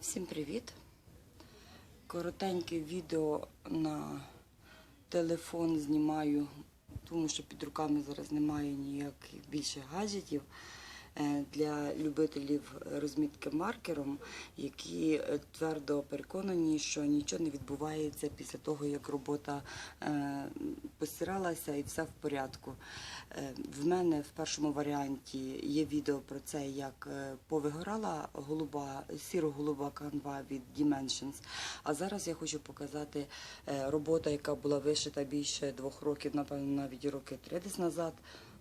Всім привіт! Коротеньке відео на телефон знімаю, тому що під руками зараз немає ніяких більше гаджетів для любителів розмітки маркером, які е, твердо переконані, що нічого не відбувається після того, як робота е, постиралася і все в порядку. Е, В мене в першому варіанті є відео про це, як е, повигорала голуба, сіро-голуба канва від Dimensions. А зараз я хочу показати е, роботу, яка була вишита більше двох років, напевно, навіть роки три десь назад.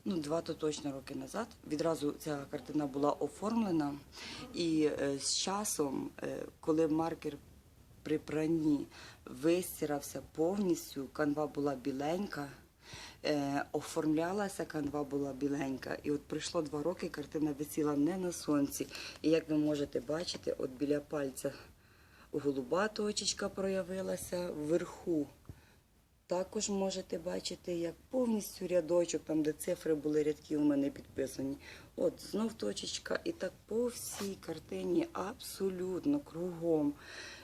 Ну, два то точно роки назад. Відразу ця картина була оформлена. І е, з часом, е, коли маркер при пранні вистирався повністю, канва була біленька, е, оформлялася, канва була біленька. І от пройшло два роки, картина висіла не на сонці. І як ви можете бачити, от біля пальця голуба точечка проявилася вверху. Також можете бачити, як повністю рядочок, там де цифри були рядки у мене підписані. От знов точечка, і так по всій картині абсолютно кругом.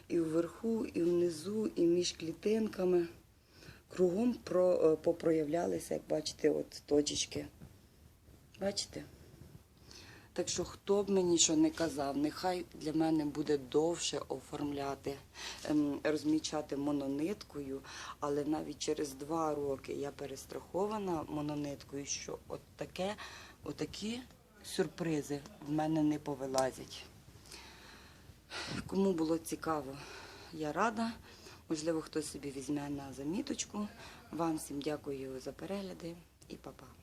І вверху, і внизу, і між клітинками. Кругом про, е, попроявлялися, як бачите, от точечки. Бачите? Так що хто б мені що не казав, нехай для мене буде довше оформляти, ем, розмічати монониткою, але навіть через два роки я перестрахована монониткою, що от таке, отакі сюрпризи в мене не повилазять. Кому було цікаво, я рада. Можливо, хтось собі візьме на заміточку. Вам всім дякую за перегляди і па-па.